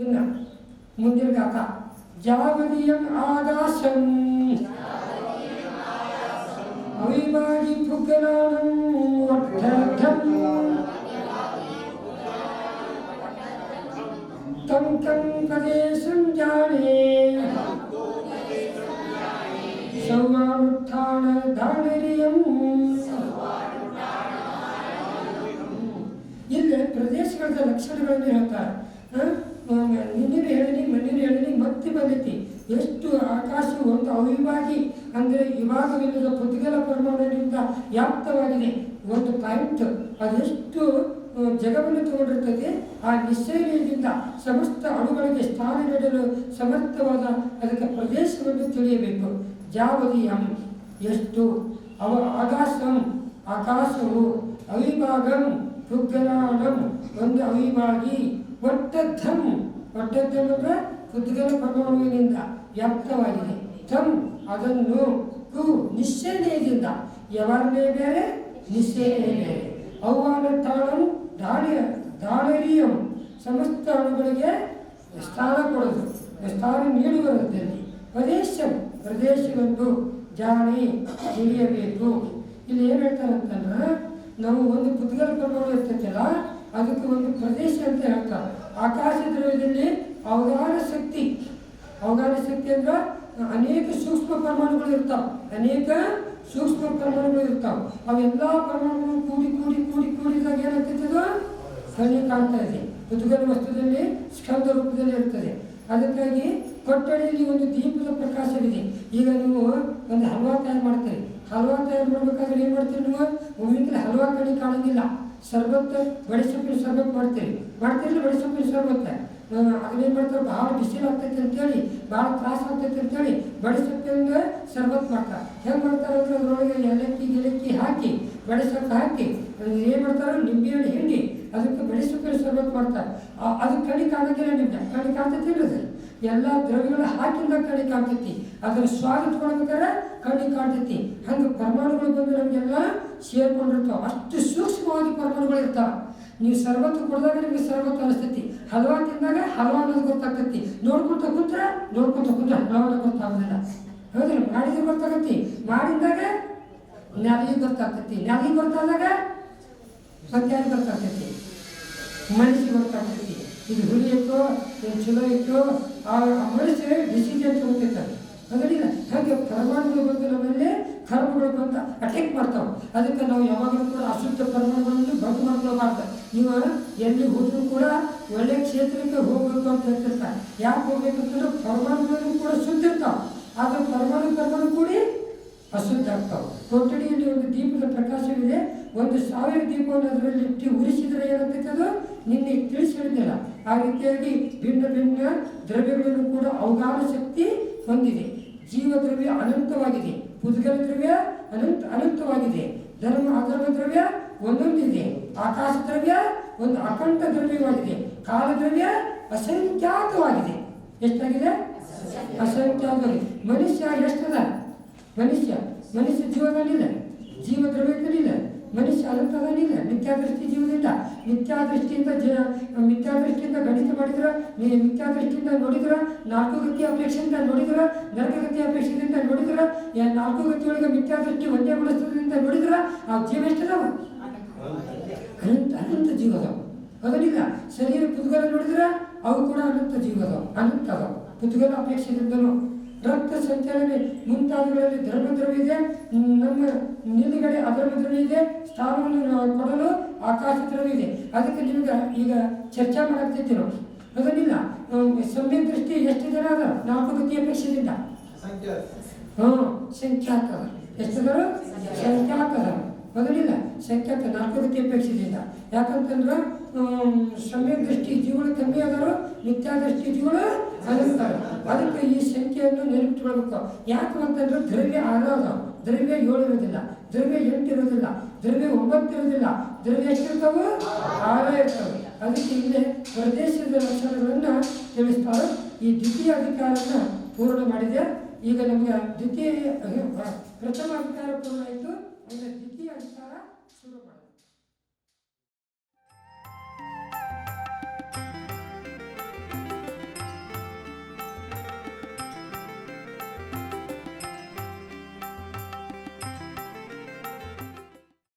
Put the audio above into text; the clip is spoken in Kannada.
ಇನ್ನು ಮುಂದಿನ ಗಾತ ಜಾವದಿಯಂ ಆದಾಶಂ ಅವಿಮಾಡಿ ಪುಗ್ಗಲಾಣಂ ಒಟ್ಟಂ तं तं पदेशं जाने ಸೌವಾನುತ್ಥಾನಧಾನರಿಯಂ ಇಲ್ಲಿ ಪ್ರದೇಶಗಳ ಲಕ್ಷಣಗಳನ್ನು ಹೇಳ್ತಾರೆ ಆ, ಹೇಳಿ ಮಣ್ಣಿನ ಹೇಳಿನಿ ಮತ್ತೆ ಬಂದೈತಿ ಎಷ್ಟು ಆಕಾಶವು ಒಂದು ಅವಿಭಾಗಿ. ಅಂದರೆ ಇವಾಗವಿಲ್ಲದ ಪುದ್ಗಲ ಪರಮಾಣುವಿನಿಂದ ವ್ಯಾಪ್ತವಾಗಿದೆ. ಒಂದು ಪಾಯಿಂಟ್. ಅದೆಷ್ಟು ಜಗವನ್ನು ತಗೊಂಡಿರ್ತದೆ ಆ ನಿಶ್ಚಯದಿಂದ ಸಮಸ್ತ ಅಣುಗಳಿಗೆ ಸ್ಥಾನ ನೀಡಲು ಸಮರ್ಥವಾದ ಅದಕ್ಕೆ ಪ್ರದೇಶವನ್ನು ತಿಳಿಯಬೇಕು. ಜಾವದಿಯಂ. ಎಷ್ಟು? ಅವ ಆಕಾಶಂ. ಆಕಾಶವು ಅವಿಭಾಗಂ. ಪುಗ್ಗಲಾಡಂ ಒಂದು ಅವಿಭಾಗಿ. ಒಟ್ಟದ್ದಂ ಒಟ್ಟದ್ದಂ ಅಂದರೆ ಪುದ್ಗಲ ಪರಮಾಣುವಿನಿಂದ ವ್ಯಾಪ್ತವಾಗಿದೆ. ಧಮ್ ಅದನ್ನು ಕು ನಿಶ್ಚಯದಿಂದ ಯವರನೇ ಬೇರೆ, ನಿಶ್ಚಯನೇ ಬೇರೆ. ಅವ್ವಾನ ತಾಳಂ ದಾಳಿ ದಾಳರಿಯಂ ಸಮಸ್ತ ಅಣುಗಳಿಗೆ ಸ್ಥಾನ ಕೊಡೋದು, ಸ್ಥಾನ ನೀಡುವುದರಲ್ಲಿ. ಪ್ರದೇಶ, ಪ್ರದೇಶವೆಂದು ಜಾಣಿ, ತಿಳಿಯಬೇಕು. ಇಲ್ಲಿ ಏನು ಹೇಳ್ತಾರೆ ಅಂತಂದ್ರೆ, ನಾವು ಒಂದು ಪುದ್ಗಲ ಪ್ರಮಾಣ ಇರ್ತೈತಲ್ಲ ಅದಕ್ಕೆ ಒಂದು ಪ್ರದೇಶ ಅಂತ ಹೇಳ್ತಾರೆ ಆಕಾಶ ದ್ರವ್ಯದಲ್ಲಿ ಅವಗಾನ ಶಕ್ತಿ. ಅವಗಾನ ಶಕ್ತಿ ಅಂದ್ರೆ ಅನೇಕ ಸೂಕ್ಷ್ಮ ಪರಮಾಣುಗಳು ಇರ್ತಾವೆ. ಅನೇಕ ಸೂಕ್ಷ್ಮ ಪರಮಾಣುಗಳು ಇರ್ತಾವೆ. ಅವೆಲ್ಲ ಪರಮಾಣುಗಳು ಕೂಡಿ ಕೂಡಿ ಕೂಡಿ ಕೂಡಿದಾಗ ಏನಾಗ್ತೈತೆ ಅದು? ಕಣ್ಣಿ ಕಾಣ್ತಾ ಇದೆ. ಉದ್ಗನ ವಸ್ತುದಲ್ಲಿ ಸ್ಕಂದ ರೂಪದಲ್ಲಿ ಇರ್ತದೆ. ಅದಕ್ಕಾಗಿ ಕೊಠಡಿಯಲ್ಲಿ ಒಂದು ದೀಪದ ಪ್ರಕಾಶವಿದೆ. ಈಗ ನೀವು ಒಂದು ಹಲ್ವಾ ತಯಾರು ಮಾಡ್ತೀರಿ. ಹಲ್ವಾ ತಯಾರು ಮಾಡ್ಬೇಕಾದ್ರೆ ಏನು ಮಾಡ್ತೀರಿ ನೀವು? ಹೂವಿನ ಹಲ್ವಾ ಕಡೆ ಕಾಣಂಗಿಲ್ಲ. ಸರ್ಬತ್ ಬಡಿ ಸೊಪ್ಪಿನ ಸರ್ಬತ್ ಮಾಡ್ತೀರಿ. ಮಾಡ್ತೀರಿ ಬಡಿ ಸೊಪ್ಪಿನ ಸರ್ಬತ್ ಅದನ್ನೇನು ಮಾಡ್ತಾರೆ ಭಾಳ ಬಿಸಿಲು ಆಗ್ತೈತಿ ಅಂತೇಳಿ ಭಾಳ ತ್ರಾಸು ಆಗ್ತೈತಿ ಅಂತೇಳಿ ಬಡಿ ಸೊಪ್ಪಿನ ಸರ್ಬತ್ ಮಾಡ್ತಾರೆ. ಹೆಂಗೆ ಮಾಡ್ತಾರೆ ಅಂದ್ರೆ ಅದರೊಳಗೆ ಏಲಕ್ಕಿ, ಗಿಲಕ್ಕಿ ಹಾಕಿ ಬಡಿ ಸೊಪ್ಪು ಹಾಕಿ ಏನು ಮಾಡ್ತಾರೆ? ನಿಂಬೆಹಣ್ಣು ಹಿಂಡಿ, ಅದಕ್ಕೆ ಬಡಿ ಸೊಪ್ಪಿನ ಸರ್ಬತ್ ಮಾಡ್ತಾರೆ. ಅದು ಕಣಿ ಕಾಣೋದಿಲ್ಲ ನಿಮ್ಮ ಕಣಿ ಕಾಣ್ತೈತಿ ಅದು? ಎಲ್ಲ ದ್ರವ್ಯಗಳು ಹಾಕಿಂದ ಕಣ್ಣಿ ಕಾಣ್ತೈತಿ. ಅದರ ಸ್ವಾಗತ ಮಾಡ್ಬೇಕಾದ್ರೆ ಕಣ್ಣಿ ಕಾಣ್ತೈತಿ. ಹಂಗೆ ಪರಮಾಣುಗಳು ಬಂದು ನಮಗೆಲ್ಲ ಸೇರ್ಕೊಂಡಿರ್ತಾವೆ. ಅಷ್ಟು ಸೂಕ್ಷ್ಮವಾಗಿ ಪರಮಾಣುಗಳು ಇರ್ತಾವೆ. ನೀವು ಸರ್ವತ್ತು ಕೊಡ್ದಾಗ ನಿಮಗೆ ಸರ್ವತ್ ಅನಿಸ್ತೈತಿ. ಹಲ್ವಾ ತಿಂದಾಗ ಹಲ್ವಾ ಅನ್ನೋದು ಗೊತ್ತಾಗ್ತೈತಿ. ನೋಡ್ಕೊತ ಕುಂತ್ರೆ ನೋಡ್ಕೊತ ಕುಂತ್ರೆ ಹಲ್ವಾ ಅನ್ನೋದು ಗೊತ್ತಾಗೋದಿಲ್ಲ. ಹೌದಿಲ್ಲ, ಮಾಡಿದ್ರೆ ಗೊತ್ತಾಗತ್ತಿ. ಮಾಡಿದಾಗ ನೆಲಗಿ ಗೊತ್ತಾಗ್ತೈತಿ. ನೆಲಗಿ ಗೊತ್ತಾದಾಗ ಸತ್ಯ ಗೊತ್ತಾಗ್ತೈತಿ. ಮನಸ್ಸಿಗೆ ಗೊತ್ತಾಗ್ತೈತಿ. ಇದು ಹುಲಿ ಇತ್ತು ಇದು ಚಲೋ ಇತ್ತು ಆ ಮನುಷ್ಯರೇ ಮನುಷ್ಯ ಡಿಸಿಷನ್ ತಗೋತಿರ್ತಾರೆ ಅದರಿಂದ ಹಾಗೆ ಪರಮಾಣುಗಳು ಬಂದು ನಮ್ಮಲ್ಲಿ ಕರ್ಮಗಳು ಬಂತ ಅಟ್ಯಾಕ್ ಮಾಡ್ತಾವೆ. ಅದಕ್ಕೆ ನಾವು ಯಾವಾಗಲೂ ಕೂಡ ಅಶುದ್ಧ ಪರಮಾಣುಗಳನ್ನು ಬಂದ್ ಮಾಡ್ತಾರೆ ನೀವು ಎಲ್ಲಿ ಹೋದ್ರೂ ಕೂಡ ಒಳ್ಳೆ ಕ್ಷೇತ್ರಕ್ಕೆ ಹೋಗ್ಬೇಕು ಅಂತ ಹೇಳ್ತಿರ್ತಾರೆ. ಯಾಕೆ ಹೋಗ್ಬೇಕಂತಂದ್ರೆ ಪರಮಾಣುಗಳನ್ನು ಕೂಡ ಶುದ್ಧ ಇರ್ತಾವೆ. ಆದರೆ ಪರಮಾಣು ಪರಮಾಣು ಕೂಡಿ ಅಶುದ್ಧ ಆಗ್ತಾವೆ. ಕೊಠಡಿಯಲ್ಲಿ ಒಂದು ದೀಪದ ಪ್ರಕಾಶವಿದೆ. ಒಂದು ಸಾವಿರ ದೀಪವನ್ನು ಅದರಲ್ಲಿ ಇಟ್ಟು ಉರಿಸಿದರೆ ಏನಾಗ್ತೈತೆ ಅದು? ನಿನ್ನೆ ತಿಳಿಸಿ ಆ ರೀತಿಯಾಗಿ ಭಿನ್ನ ಭಿನ್ನ ದ್ರವ್ಯಗಳನ್ನು ಕೂಡ ಅವಗಾನ ಶಕ್ತಿ ಹೊಂದಿದೆ. ಜೀವ ದ್ರವ್ಯ ಅನಂತವಾಗಿದೆ. ಪುದ್ಗಲ ದ್ರವ್ಯ ಅನಂತ ಅನಂತವಾಗಿದೆ. ಧರ್ಮ ಅಧರ್ಮ ದ್ರವ್ಯ ಒಂದೊಂದಿದೆ. ಆಕಾಶ ದ್ರವ್ಯ ಒಂದು ಅಖಂಡ ದ್ರವ್ಯವಾಗಿದೆ. ಕಾಲ ದ್ರವ್ಯ ಅಸಂಖ್ಯಾತವಾಗಿದೆ. ಎಷ್ಟಾಗಿದೆ? ಅಸಂಖ್ಯಾತವಾಗಿದೆ. ಮನುಷ್ಯ ಎಷ್ಟದ? ಮನುಷ್ಯ. ಮನುಷ್ಯ ಜೀವದಲ್ಲಿಲ್ಲ ಜೀವ ದ್ರವ್ಯದಲ್ಲಿಲ್ಲ. ಮನುಷ್ಯ ಅನಂತದಲ್ಲಿಲ್ಲ. ಮಿಥ್ಯಾದೃಷ್ಟಿ ಜೀವದಿಂದ ಮಿಥ್ಯಾದೃಷ್ಟಿಯಿಂದ ಜ ಮಿಥ್ಯಾದೃಷ್ಟಿಯಿಂದ ಗಣಿತ ಮಾಡಿದ್ರ ಮಿಥ್ಯಾ ಮಿಥ್ಯಾದೃಷ್ಟಿಯಿಂದ ನೋಡಿದ್ರ, ನಾಲ್ಕು ಗತಿ ಅಪೇಕ್ಷೆಯಿಂದ ನೋಡಿದ್ರ ನರಕಗತಿ ಅಪೇಕ್ಷೆಯಿಂದ ನೋಡಿದ್ರ ನಾಲ್ಕು ಗತಿಯೊಳಗೆ ಮಿಥ್ಯಾದೃಷ್ಟಿ ಒಂದೇ ಗುಣಸ್ತದಿಂದ ನೋಡಿದ್ರ, ಆ ಜೀವ ಎಷ್ಟದಾವ ಅನಂತ ಅನಂತ ಜೀವ ಅದಾವ. ಅದನ್ನಿಲ್ಲ. ಶರೀರ ಪುದ್ಗಲ ನೋಡಿದ್ರೆ, ಅವು ಕೂಡ ಅನಂತ ಜೀವ ಅದಾವ. ಅನಂತ ಅದಾವ. ಪುದ್ಗಲ ರಕ್ತ ಸಂಚಲನೆ ಮುಂತಾದವುಗಳಲ್ಲಿ ಧರ್ಮದ್ರವ್ಯ ನಮ್ಮ ನಿಲುಗಡೆ ಅಧರ್ಮದ್ರವ್ಯ ಇದೆ. ಸ್ಥಾನವನ್ನು ನಾವು ಕೊಡಲು ಆಕಾಶ ಇದೆ. ಅದಕ್ಕೆ ನಿಮ್ಗೆ ಈಗ ಚರ್ಚೆ ಮಾಡುತ್ತಿದ್ದೀರೋ ನಾವು ಅದನ್ನಿಲ್ಲ. ಸಮ್ಯ ದೃಷ್ಟಿ ಎಷ್ಟು ಜನ ಅದ ನಾಲ್ಕು ಗತಿ ಅಪೇಕ್ಷೆದಿಂದ ಹ್ಮ್ ಸಂಖ್ಯಾತ ಎಷ್ಟದರು ಸಂಖ್ಯಾತ ಮೊದಲಿಲ್ಲ ಸಂಖ್ಯಾತ ನಾಲ್ಕು ಗತಿ ಅಪೇಕ್ಷೆಯಿಂದ. ಯಾಕಂತಂದ್ರೆ ಸಮ್ಯ ದೃಷ್ಟಿ ಜೀವಗಳು ಕಮ್ಮಿ ಸ್ಥಿತಿಗಳು ಅನಂತ ಅದಕ್ಕೆ ಈ ಸಂಖ್ಯೆಯನ್ನು ನೆನಪಿಟ್ಕೊಳ್ಬೇಕು. ಯಾಕೆ ಅಂತಂದ್ರೆ ದ್ರವ್ಯ ಆರೋಗ್ಯ ದ್ರವ್ಯ ಏಳು ಇರೋದಿಲ್ಲ. ದ್ರವ್ಯ ಎಂಟು ಇರೋದಿಲ್ಲ. ದ್ರವ್ಯ ಒಂಬತ್ತು ಇರೋದಿಲ್ಲ. ದ್ರವ್ಯ ಎಷ್ಟಿರ್ತಾವೆ? ಆರೇ ಇರ್ತವೆ. ಅದಕ್ಕೆ ಇಲ್ಲಿ ಪ್ರದೇಶದ ಲಕ್ಷಣಗಳನ್ನು ತಿಳಿಸ್ತಾರೆ. ಈ ದ್ವಿತೀಯ ಅಧಿಕಾರನ ಪೂರ್ಣ ಮಾಡಿದೆ. ಈಗ ನಮಗೆ ದ್ವಿತೀಯ ಪ್ರಥಮ ಅಧಿಕಾರ ಪೂರ್ಣ ಆಯಿತು. ಈಗ ದ್ವಿತೀಯ ಅಧಿಕಾರ ಶುರು ಮಾಡೋದು